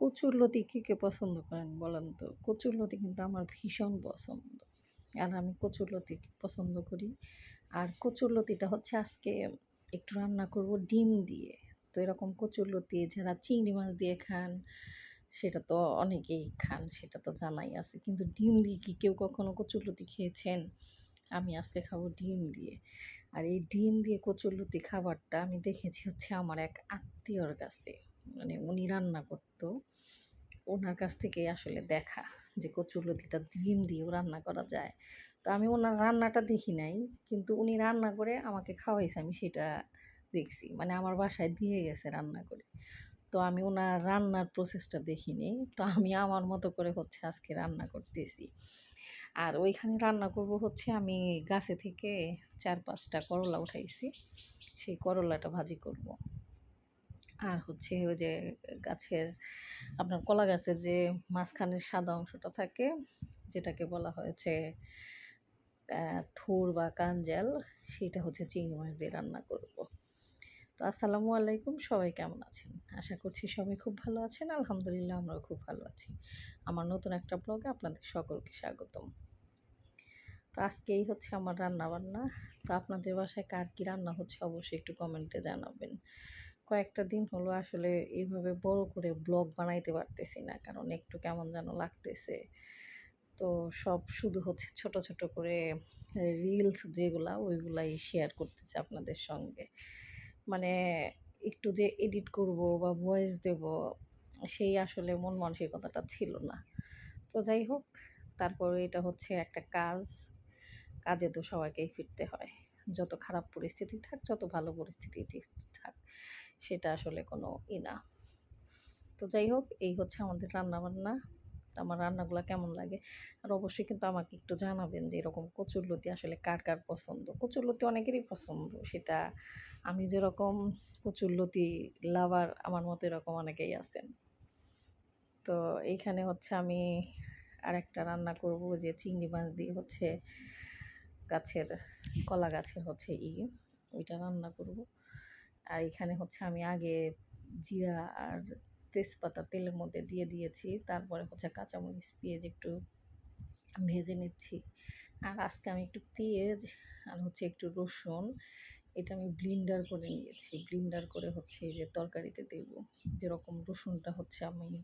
কচুরলতি কে, কে পছন্দ করেন বলেন তো? কচুরলতি কিন্তু আমার ভীষণ পছন্দ। আর আমি কচুরলতি পছন্দ করি। আর কচুরলতিটা হচ্ছে আজকে একটু রান্না করব ডিম দিয়ে। তো এরকম কচুরলতি যারা চিংড়ি মাছ দিয়ে খান, সেটা তো অনেকেই খান, সেটা তো জানাই আছে। কিন্তু ডিম দিয়ে কি কেউ কখনো কচুরলতি খেয়েছেন? আমি আজকে খাব ডিম দিয়ে। আর এই ডিম দিয়ে কচুরলতি খাবারটা আমি দেখেছি হচ্ছে আমার এক আত্মীয়র কাছে। মানে উনি রান্না করতো। ওনার কাছ থেকে আসলে দেখা যে কচুরলতিটা ডিম দিয়েও রান্না করা যায়। তো আমি ওনার রান্নাটা দেখি নাই, কিন্তু উনি রান্না করে আমাকে খাওয়াইছে, আমি সেটা দেখছি। মানে আমার বাসায় দিয়ে গেছে রান্না করে। তো আমি ওনার রান্নার প্রসেসটা দেখিনি তো আমি আমার মতো করে হচ্ছে আজকে রান্না করতেছি। আর ওইখানে রান্না করব হচ্ছে আমি গাছে থেকে চার পাঁচটা করলা উঠাইছি, সেই করলাটা ভাজি করব। আর হচ্ছে ওই যে গাছের আপনার কলা গাছের যে মাঝখানের সাদা অংশটা থাকে, যেটাকে বলা হয়েছে থুর বা কাঞ্জাল, সেটা হচ্ছে চিংড়ি মাছ দিয়ে রান্না করব। তো আসসালামু আলাইকুম, সবাই কেমন আছেন? আশা করছি সবাই খুব ভালো আছেন, আলহামদুলিল্লাহ আমরাও খুব ভালো আছি। আমার নতুন একটা ব্লগে আপনাদের সকলকে স্বাগতম। তো আজকেই হচ্ছে আমার রান্না বান্না তো আপনাদের বাসায় কার কী রান্না হচ্ছে অবশ্যই একটু কমেন্টে জানাবেন। কয়েকটা দিন হলো আসলে এইভাবে বড় করে ব্লগ বানাইতে পারতেছি না। কারণ একটু কেমন যেন লাগতেছে। তো সব শুধু হচ্ছে ছোট ছোট করে রিলস যেগুলা, ওইগুলাই শেয়ার করতেছে আপনাদের সঙ্গে। মানে একটু যে এডিট করব বা ভয়েস দেব, সেই আসলে মন মানসিকতাটা ছিল না। তো যাই হোক, তারপরে এটা হচ্ছে একটা কাজ। কাজে তো সবাইকেই ফিরতে হয়। যত খারাপ পরিস্থিতি থাক, যত ভালো পরিস্থিতি থাক সেটা আসলে কোনো ই না। তো যাই হোক, এই হচ্ছে আমাদের রান্না বান্না আমার রান্নাগুলো কেমন লাগে? আর অবশ্যই কিন্তু আমাকে একটু জানাবেন যে এরকম কচুরলতি আসলে কার কার পছন্দ? কচুরলতি অনেকেরই পছন্দ। সেটা আমি যেরকম কচুরলতি লাভার আমার মতো এরকম অনেকেই আছেন। তো এইখানে হচ্ছে আমি আর একটা রান্না করব যে চিংড়ি মাছ দিয়ে হচ্ছে গাছের, কলা গাছের হচ্ছে ই। ওইটা রান্না করব। আর এখানে হচ্ছে আমি আগে জিরা আর তেজপাতা তেলের মধ্যে দিয়ে দিয়েছি। তারপরে হচ্ছে কাঁচামরিচ, পেঁয়াজ একটু ভেজে নিচ্ছি। আর আজকে আমি একটু পেঁয়াজ আর হচ্ছে একটু রসুন, এটা আমি ব্লিন্ডার করে নিয়েছি। ব্লিন্ডার করে হচ্ছে যে তরকারিতে দেব। যেরকম রসুনটা হচ্ছে আমি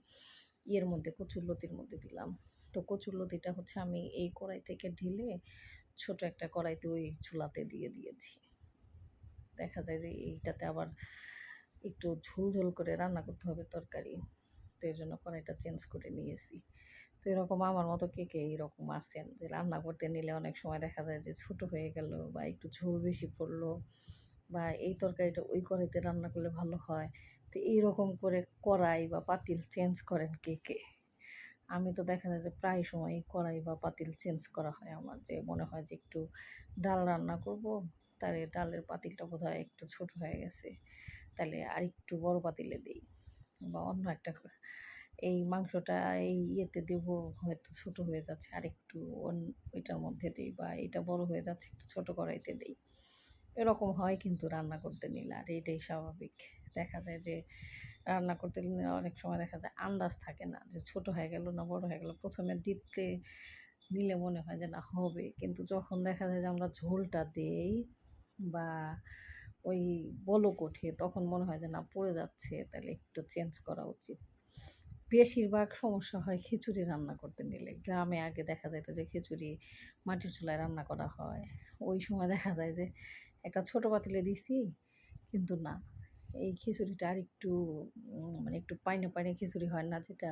ইয়ের মধ্যে কচুরলতির মধ্যে দিলাম। তো কচুরলতিটা হচ্ছে আমি এই কড়াই থেকে ঢিলে ছোট একটা কড়াইতে ওই চুলাতে দিয়ে দিয়েছি। দেখা যায় যে এইটাতে আবার একটু ঝোল ঝোল করে রান্না করতে হবে তরকারি। তো এর জন্য কড়াইটা চেঞ্জ করে নিয়েছি। তো এরকম আমার মতো কে কে এরকম আছেন যে রান্না করতে নিলে অনেক সময় দেখা যায় যে ছোট হয়ে গেল বা একটু ঝোল বেশি পড়ল বা এই তরকারিটা ওই কড়াইতে রান্না করলে ভালো হয়। তো এইরকম করে কড়াই বা পাতিল চেঞ্জ করেন কে কে? আমি তো দেখা যায় যে প্রায় সময় কড়াই বা পাতিল চেঞ্জ করা হয় আমার যে মনে হয় যে একটু ডাল রান্না করব তার ডালের পাতিলটা বোধ হয় একটু ছোট হয়ে গেছে। তাহলে আর একটু বড় পাতিলে দিই বা অন্য একটা এই মাংসটা এই ইয়েতে দেব, হয়তো ছোট হয়ে যাচ্ছে। আর একটু ওইটার মধ্যে দিই বা এটা বড় হয়ে যাচ্ছে, একটু ছোট কড়াইতে দিই। এরকম হয় কিন্তু রান্না করতে নিলে। আর এটাই স্বাভাবিক। দেখা যায় যে রান্না করতে নিলে অনেক সময় দেখা যায় আন্দাজ থাকে না যে ছোট হয়ে গেল না বড় হয়ে গেল। প্রথমে দিতে নিলে মনে হয় যে না, হবে। কিন্তু যখন দেখা যায় যে আমরা ঝোলটা দেই বা ওই বলক ওঠে তখন মনে হয় যে না, পড়ে যাচ্ছে, তাহলে একটু চেঞ্জ করা উচিত। বেশিরভাগ সমস্যা হয় খিচুড়ি রান্না করতে নিলে। গ্রামে আগে দেখা যেত যে খিচুড়ি মাটির চুলায় রান্না করা হয়। ওই সময় দেখা যায় যে একটা ছোটো পাতিলে দিছি, কিন্তু না। এই খিচুড়িটা আর একটু মানে একটু পাইনে পাইনে খিচুড়ি হয় না, যেটা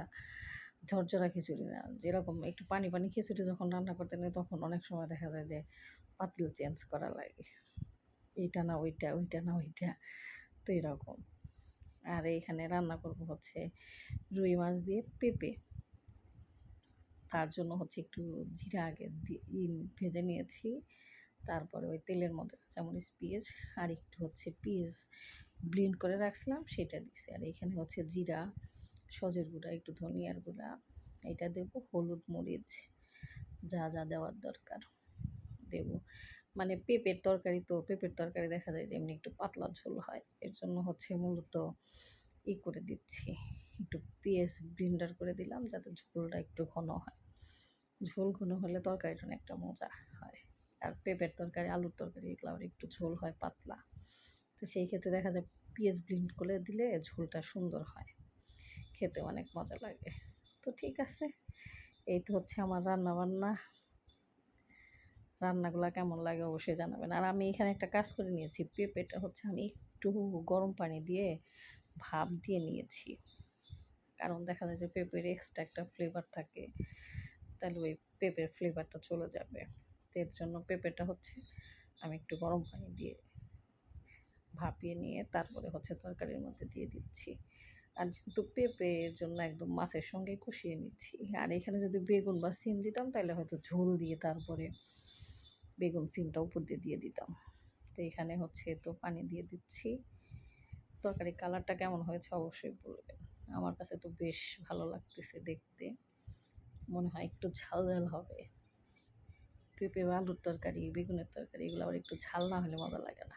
ঝরঝরা খিচুড়ি না। যেরকম একটু পানি পানি খিচুড়ি যখন রান্না করতে নেই, তখন অনেক সময় দেখা যায় যে পাতিল চেঞ্জ করা লাগে। এইটা না ওইটা ওইটা না ওইটা তো এরকম। আর এখানে রান্না করব হচ্ছে রুই মাছ দিয়ে পেঁপে। তার জন্য হচ্ছে একটু জিরা আগে ভেজে নিয়েছি। তারপরে ওই তেলের মধ্যে কাঁচামরিচ, পেঁয়াজ আর একটু হচ্ছে পেঁয়াজ ব্লিন্ড করে রাখছিলাম, সেটা দিছি। আর এখানে হচ্ছে জিরা, সজের গুঁড়া, একটু ধনিয়ার গুঁড়া এটা দেব, হলুদ মরিচ, যা যা দেওয়ার দরকার দেব। মানে পেঁপের তরকারি তো পেঁপের তরকারি দেখা যায় যে এমনি একটু পাতলা ঝোল হয়। এর জন্য হচ্ছে মূলত ই করে দিচ্ছি। একটু পেঁয়াজ ব্লেন্ডার করে দিলাম যাতে ঝোলটা একটু ঘন হয়। ঝোল ঘন হলে তরকারিটা একটা মজা হয়। আর পেঁপের তরকারি, আলুর তরকারি এগুলো আবার একটু ঝোল হয় পাতলা। তো সেই ক্ষেত্রে দেখা যায় পেঁয়াজ ব্লেন্ড করে দিলে ঝোলটা সুন্দর হয়। খেতে অনেক মজা লাগে। তো ঠিক আছে, এই তো হচ্ছে আমার রান্না বান্না রান্নাগুলো কেমন লাগে অবশ্যই জানাবেন। আর আমি এখানে একটা কাজ করে নিয়েছি, পেঁপেটা হচ্ছে আমি একটু গরম পানি দিয়ে ভাপ দিয়ে নিয়েছি। কারণ দেখা যায় যে পেঁপের এক্সট্রা একটা ফ্লেভার থাকে, তাহলে ওই পেঁপের ফ্লেভারটা চলে যাবে। তো এর জন্য পেঁপেটা হচ্ছে আমি একটু গরম পানি দিয়ে ভাপিয়ে নিয়ে তারপরে হচ্ছে তরকারির মধ্যে দিয়ে দিচ্ছি। আর যেহেতু পেঁপের জন্য একদম মাছের সঙ্গে কষিয়ে নিচ্ছি, আর এখানে যদি বেগুন বা সিম দিতাম তাহলে হয়তো ঝোল দিয়ে তারপরে বেগুন সিমটা উপর দিয়ে দিয়ে দিতাম। তো এখানে হচ্ছে তো পানি দিয়ে দিচ্ছি। তরকারি কালারটা কেমন হয়েছে অবশ্যই বলবেন। আমার কাছে তো বেশ ভালো লাগতেছে দেখতে। মনে হয় একটু ঝাল ঝাল হবে। পেঁপে বা আলুর তরকারি, বেগুনের তরকারি এগুলো আবার একটু ঝাল না হলে মজা লাগে না।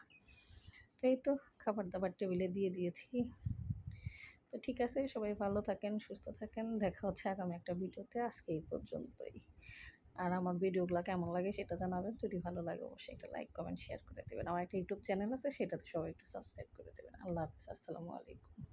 তো এই তো খাবার দাবার টেবিলে দিয়ে দিয়েছি। তো ঠিক আছে, সবাই ভালো থাকেন, সুস্থ থাকেন। দেখা হচ্ছে আগামী একটা ভিডিওতে। আজকে এই পর্যন্তই। আর আমার ভিডিওগুলো কেমন লাগে সেটা জানাবেন। যদি ভালো লাগে অবশ্যই একটা লাইক কমেন্ট শেয়ার করে দেবেন। আমার একটা ইউটিউব চ্যানেল আছে, সেটাতে সবাই একটু সাবস্ক্রাইব করে দেবেন। আল্লাহ হাফিজ, আসসালামু আলাইকুম।